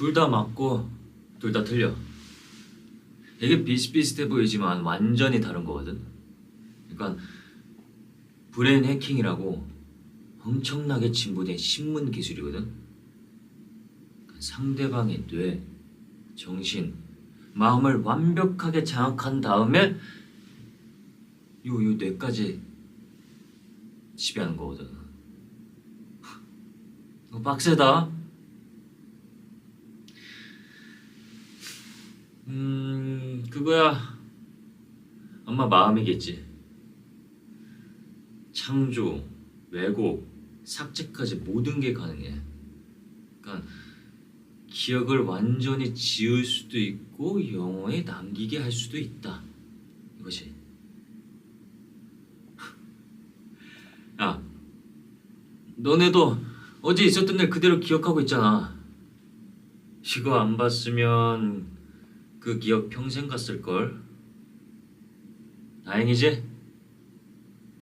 둘 다 맞고 둘 다 틀려. 이게 비슷비슷해 보이지만 완전히 다른 거거든. 그러니까 브레인 해킹이라고 엄청나게 진보된 신문 기술이거든. 그러니까 상대방의 뇌, 정신, 마음을 완벽하게 장악한 다음에 요, 요 뇌까지 지배하는 거거든. 빡세다. 음, 그거야. 아마 마음이겠지. 창조, 왜곡, 삭제까지 모든 게 가능해. 그러니까 기억을 완전히 지울 수도 있고 영원히 남기게 할 수도 있다. 이것이. 야, 너네도 어제 있었던 일 그대로 기억하고 있잖아. 이거 안 봤으면 그 기억 평생 갔을 걸. 다행이지?